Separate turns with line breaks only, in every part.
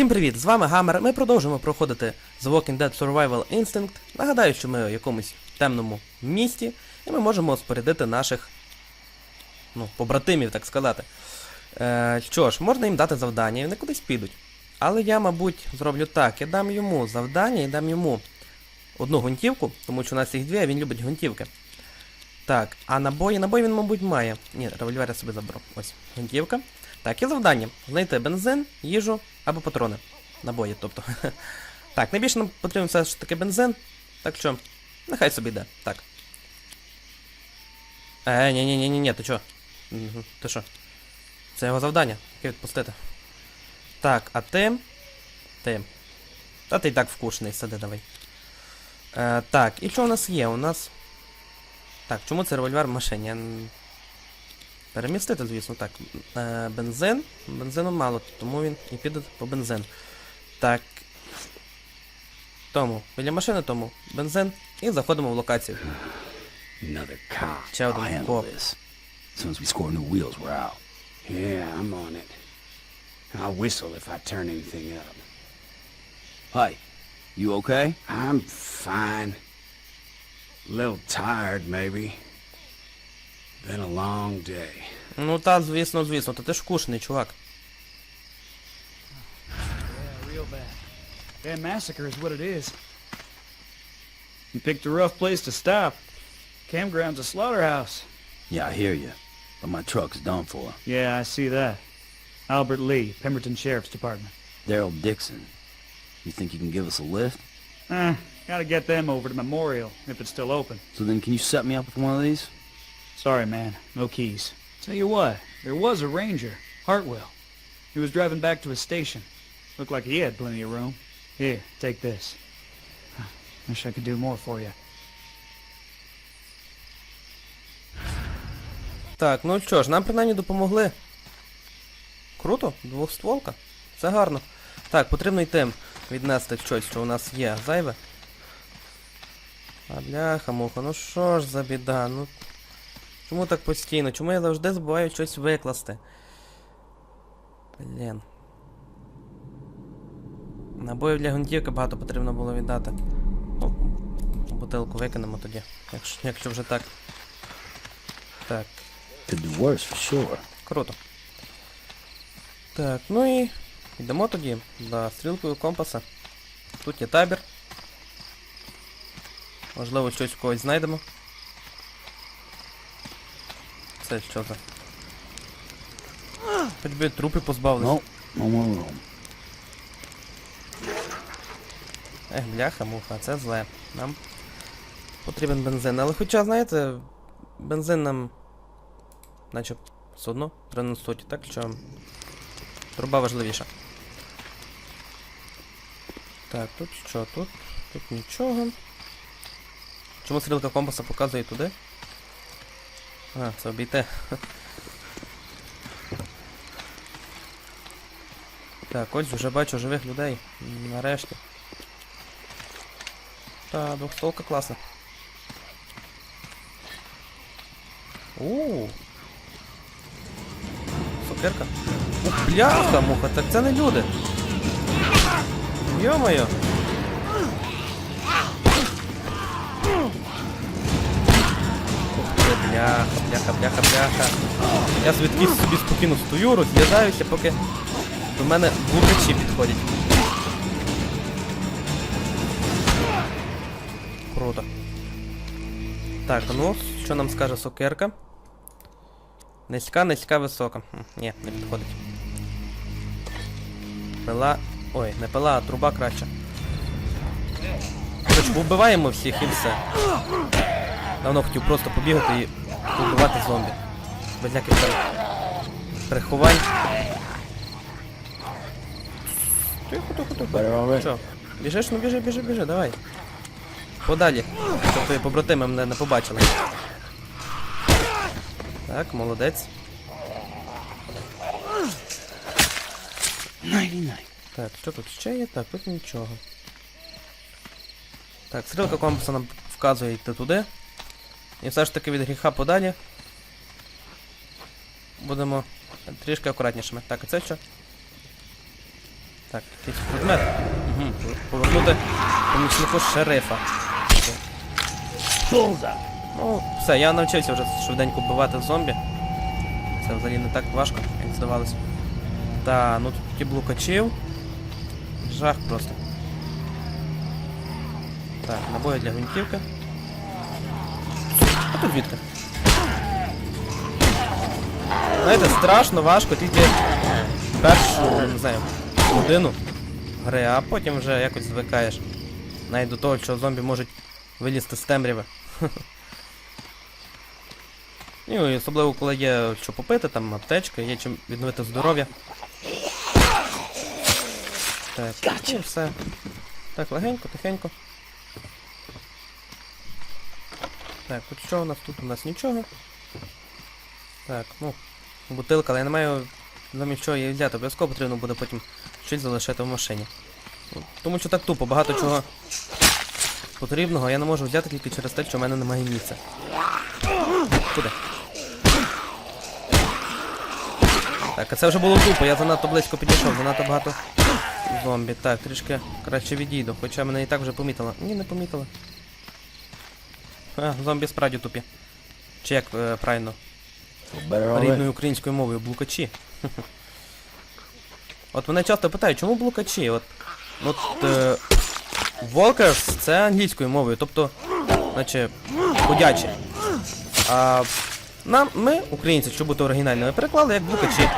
Всім привіт! З вами Гамер. Ми продовжуємо проходити The Walking Dead Survival Instinct. Нагадаю, що ми в якомусь темному місті, і ми можемо спорядити наших ну, побратимів, так сказати. Е, що ж, можна їм дати завдання, і вони кудись підуть. Але я, мабуть, зроблю так. Я дам йому завдання і дам йому одну гунтівку, тому що у нас їх дві, а він любить гунтівки. Так, а набої, набої він, мабуть, має. Ні, револьвер я собі заберу. Ось, гвинтівка. Так, і завдання. Знайти бензин, їжу або патрони. Набої, тобто. так, найбільше нам потрібен все ж таки бензин. Так що, нехай собі йде. Так. Е, ні, ні, ні, ні, ні, ти чо? Ти що? Це його завдання. Яке відпустити. Так, а ти. Ти. Та ти і так вкушений, сиди давай. Е, так, і що у нас є? У нас. Так, чому це револьвер в машині? Перемістити, звісно, так. Е, бензин. Бензину мало, тому він і піде по бензин. Так. Тому. Біля машини тому. Бензин. І заходимо в локацію. Ще один коп.
Yeah, I'm on it. I'll whistle if I turn anything up.
Hi. You okay?
I'm fine. A little tired, maybe. Been a long day.
Ну та, звісно, звісно, та ти ж вкушений, чувак.
Yeah, real bad. Damn massacre is what it is. You picked a rough place to stop. Campground's a slaughterhouse.
Yeah, I hear you. But my truck's done for.
Yeah, I see that. Albert Lee, Pemberton Sheriff's Department.
Daryl Dixon. You think you can give us a lift?
Eh, gotta get them over to Memorial, if it's still open.
So then can you set me up with one of these?
Sorry, man, no keys. Tell you what, there was a ranger, Hartwell. He was driving back to his station. Looked like he had plenty of room. Here, take this. Wish I could do more for you.
Так, ну що ж, нам принаймні допомогли. Круто, двохстволка. Це гарно. Так, потрібно йти віднести щось, що у нас є зайве. А бляха муха, ну що ж за біда, ну. Чому так постійно? Чому я завжди забуваю щось викласти? Блін. Набоїв для гвинтівки багато потрібно було віддати. Ну, бутилку викинемо тоді, якщо, якщо вже так. Так.
Sure.
Круто. Так, ну і йдемо тоді за стрілкою компаса. Тут є табір. Можливо, щось у когось знайдемо. Це що за? Хоч би трупи позбавились.
No, no more room.
Ех, бляха, муха, це зле. Нам потрібен бензин. Але хоча, знаєте, бензин нам. Наче все одно тренусуть, так що. Труба важливіша. Так, тут що? Тут? Тут нічого. Чому стрілка компаса показує туди? А, це обійти. Так, ось вже бачу живих людей. Нарешті. Та, двохстолка класна. Ууу. Сокирка. Ух, бляха, муха, так це не люди. Йо-моє. Бляха, бляха, бляха, бляха. Я звідки собі спокійно стою, роз'їжджаюся, поки до мене блукачі підходять. Круто. Так, ну, що нам скаже сокирка? Низька, низька, висока. Ні, не підходить. Пила. Ой, не пила, а труба краще. Короче, вбиваємо всіх і все. Давно хотів просто побігати і вбивати зомбі. Без ніяких пере- переховань. Тихо, тихо, тихо.
Better.
Що? Біжиш? Ну біжи, біжи, біжи, давай. Подалі. Щоб твої побратими мене не побачили. Так, молодець.
99.
Так, що тут ще є? Так, тут нічого. Так, стрілка компаса нам вказує йти туди. І все ж таки від гріха подалі. Будемо трішки акуратнішими. Так, а це що? Так, якийсь предмет. Угу. Повернути помічнику шерифа. Ну, все, я навчився вже швиденько вбивати зомбі. Це взагалі не так важко, як здавалося. Та, ну тут ті блукачів. Жах просто. Так, набої для гвинтівки. Тут звідки? Знаєте, страшно, важко, тільки першу, не знаю, годину гри, а потім вже якось звикаєш. Навіть до того, що зомбі можуть вилізти з темряви. Ну і особливо, коли є що попити, там аптечка, є чим відновити здоров'я. Так, і все. Так, легенько, тихенько. Так, тут що у нас? Тут у нас нічого. Так, ну, бутилка, але я не маю замість чого її взяти. Обов'язково потрібно буде потім щось залишити в машині. Тому що так тупо, багато чого потрібного я не можу взяти тільки через те, що в мене немає місця. Куди? Так, а це вже було тупо, я занадто близько підійшов, занадто багато зомбі. Так, трішки краще відійду, хоча мене і так вже помітила. Ні, не помітила. А, зомбі справді тупі. Чи як е, правильно?
Better.
Рідною українською мовою блукачі. От мене часто питають, чому блукачі? От, от е, Walkers це англійською мовою, тобто, наче, ходячі. А нам, ми, українці, щоб бути оригінальними, переклали як блукачі.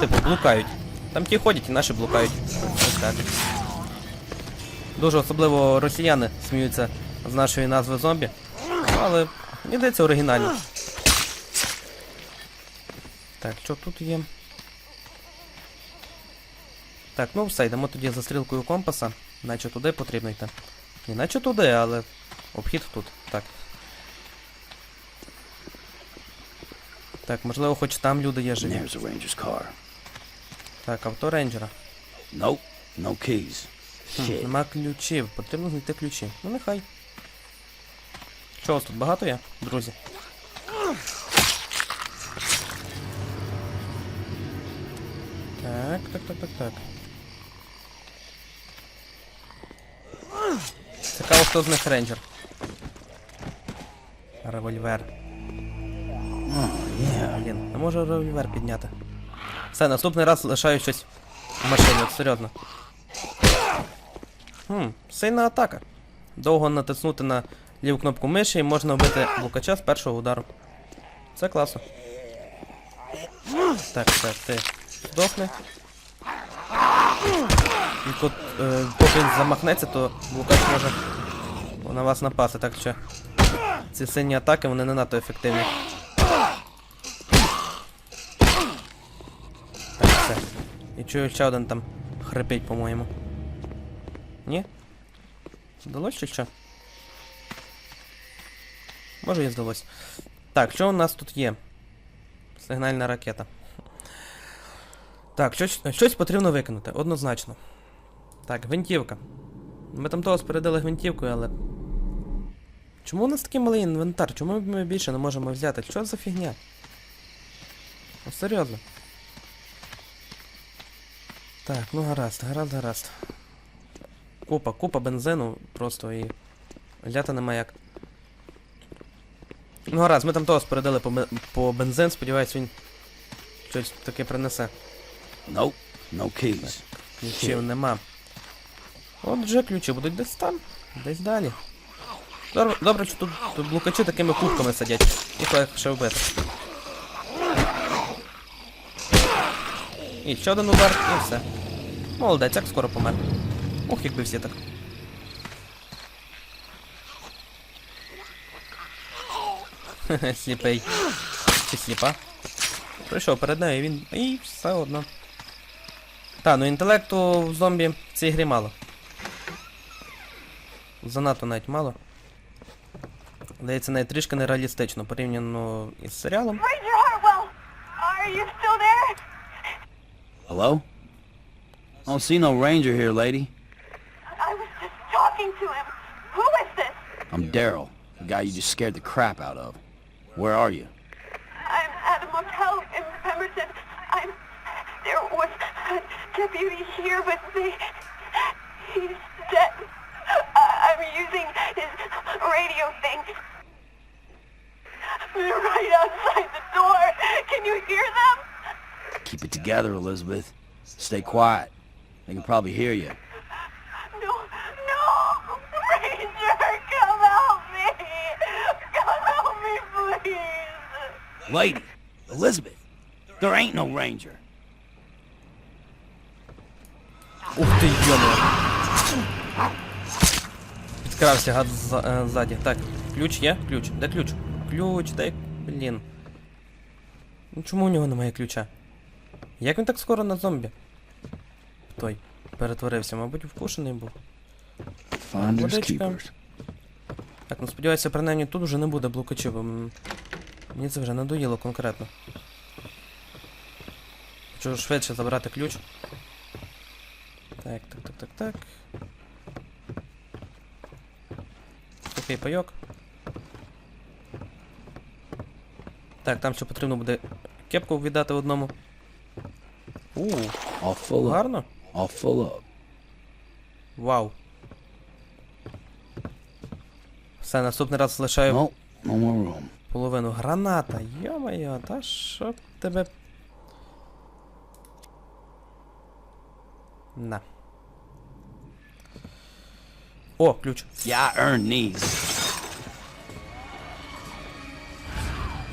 Типу, блукають. Там ті ходять і наші блукають. Ось так. Дуже особливо росіяни сміються з нашої назви зомбі. Але мені здається оригінально. Так, що тут є? Так, ну все, йдемо тоді за стрілкою компаса. Наче туди потрібно йти. Ні, наче туди, але обхід тут. Так. Так, можливо, хоч там люди є живі. Так, авто рейнджера.
Nope, no keys.
Хм, нема ключів. Потрібно знайти ключі. Ну нехай. Що вас тут багато є, друзі? Так, так, так, так, так. Цікаво, хто з них рейнджер. Револьвер. Блін, не можу револьвер підняти. Все, наступний раз лишаю щось в машині, серйозно. Хм, сильна атака. Довго натиснути на ліву кнопку миші і можна вбити лукача з першого удару. Це класно. Так, все, ти здохни. І тут, е, поки він замахнеться, то лукач може на вас напасти, так що ці сильні атаки вони не надто ефективні. Так, все. І чую ще один там хрипить, по-моєму. Ні? Здалось чи що? Може і здалось. Так, що у нас тут є? Сигнальна ракета. Так, щось, щось потрібно викинути, однозначно. Так, гвинтівка. Ми там того спередили гвинтівкою, але. Чому у нас такий малий інвентар? Чому ми більше не можемо взяти? Що за фігня? Ну, серйозно. Так, ну гаразд, гаразд, гаразд. Купа, купа бензину просто і. Взяти нема як. Ну гаразд, ми там того спередили по, по бензин, сподіваюсь, він щось таке принесе.
Nope, no keys.
Ключів нема. Отже, ключі будуть десь там, десь далі. Добре, добре що тут, тут блукачі такими кубками сидять. Їх легше вбити. І ще один удар, і все. Молодець, як скоро помер. Ох, якби всі так. сліпий. Чи сліпа? Прийшов перед нею, і він. І все одно. Та, ну інтелекту в зомбі в цій грі мало. Занадто навіть мало. Здається, навіть трішки нереалістично порівняно із серіалом.
Hello? I don't see no ranger here, lady.
I was just talking to him. Who is this?
I'm Daryl, the guy you just scared the crap out of. Where are you?
I'm at a motel in Pemberton. I'm... There was a deputy here, but they... He's dead. I- uh, I'm using his radio thing. They're right outside the door. Can you hear them?
Keep it together, Elizabeth. Stay quiet. They can probably hear you. Lady, Elizabeth, there ain't no ranger.
Ух ти, йомо. Підкрався гад зза- е, ззаді. Так, ключ є? Ключ. Де ключ? Ключ, дай. Блін. Ну чому у нього немає ключа? Як він так скоро на зомбі? Той перетворився, мабуть, вкушений був.
Finders
Водичка.
keepers.
Так, ну сподіваюся, принаймні тут вже не буде блукачів, м, мені це вже надоїло конкретно. Хочу швидше забрати ключ. Так, так, так, так, так. Сухий пайок. Так, там ще потрібно буде кепку віддати одному. У,
All
гарно.
All.
Вау. Все, наступний раз лишаю
No, no more room.
Половину. Граната. Йо-моє, та що тебе. На. О, ключ.
Earned these.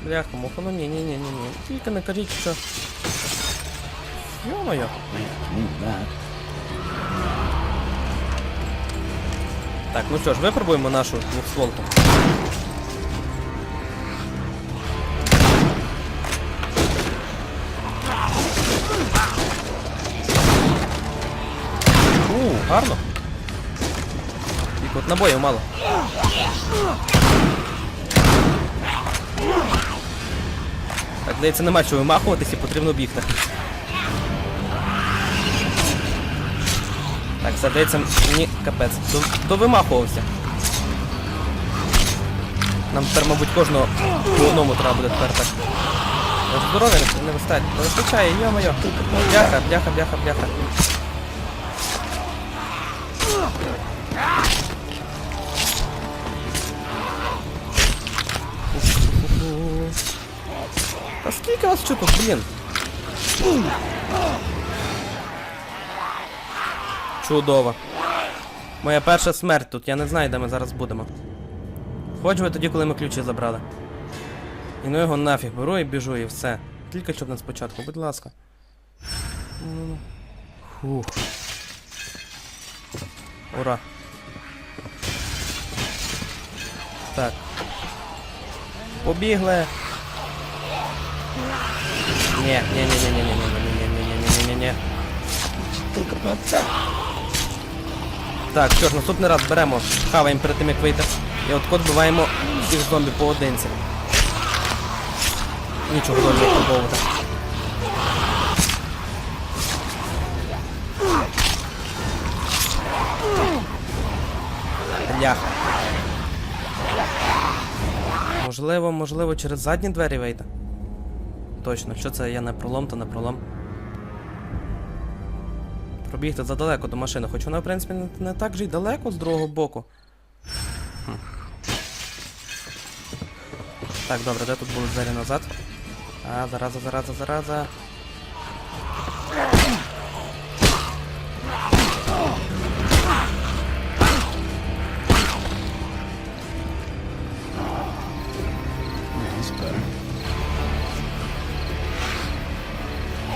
Бляха, муха, ну ні, ні, ні, ні, ні. Тільки не кажіть, що. Йо-моє. Так, ну що ж, випробуємо нашу двохстволку. Гарно. Тільки от набоїв мало. Так, здається, нема чого вимахуватися, потрібно бігти. Так, здається, мені капець. До, довимахувався. Нам тепер, мабуть, кожного по одному треба буде тепер так. Здоров'я не вистачає. Не вистачає, йо-моє. Бляха, бляха, бляха, бляха. Та скільки вас що блін? Чудово. Моя перша смерть тут, я не знаю, де ми зараз будемо. Хоч би тоді, коли ми ключі забрали. І ну його нафіг беру і біжу, і все. Тільки щоб не спочатку, будь ласка. Фух. Ура. Так. Побігли. Ні, ні, ні, ні, ні, ні, ні, ні, ні, ні, ні, ні, ні. Так, що ж, наступний раз беремо, хаваємо перед тим як вийти. І от код вбиваємо всіх зомбі поодинці. Нічого добре пробовувати. Бляха. Можливо, можливо, через задні двері вийти. Точно, що це я не пролом, то не пролом. Пробігти задалеко до машини, хоч вона, в принципі, не, не так же й далеко з другого боку. Хм. Так, добре, де тут були двері назад? А, зараза, зараза, зараза.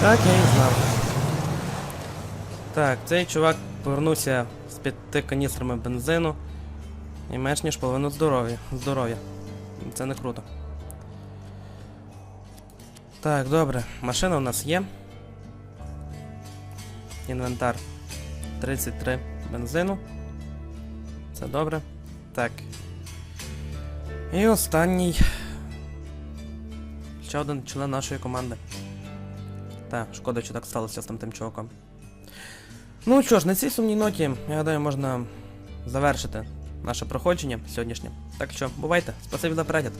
Так, я і знав. Так, цей чувак повернувся з п'яти каністрами бензину і менш ніж половину здоров'я. Здоров'я. Це не круто. Так, добре. Машина у нас є. Інвентар. 33 бензину. Це добре. Так. І останній. Ще один член нашої команди. Та, шкода, що так сталося з тим тим чуваком. Ну що ж, на цій сумній ноті, я гадаю, можна завершити наше проходження сьогоднішнє. Так що, бувайте, спасибі за перегляд.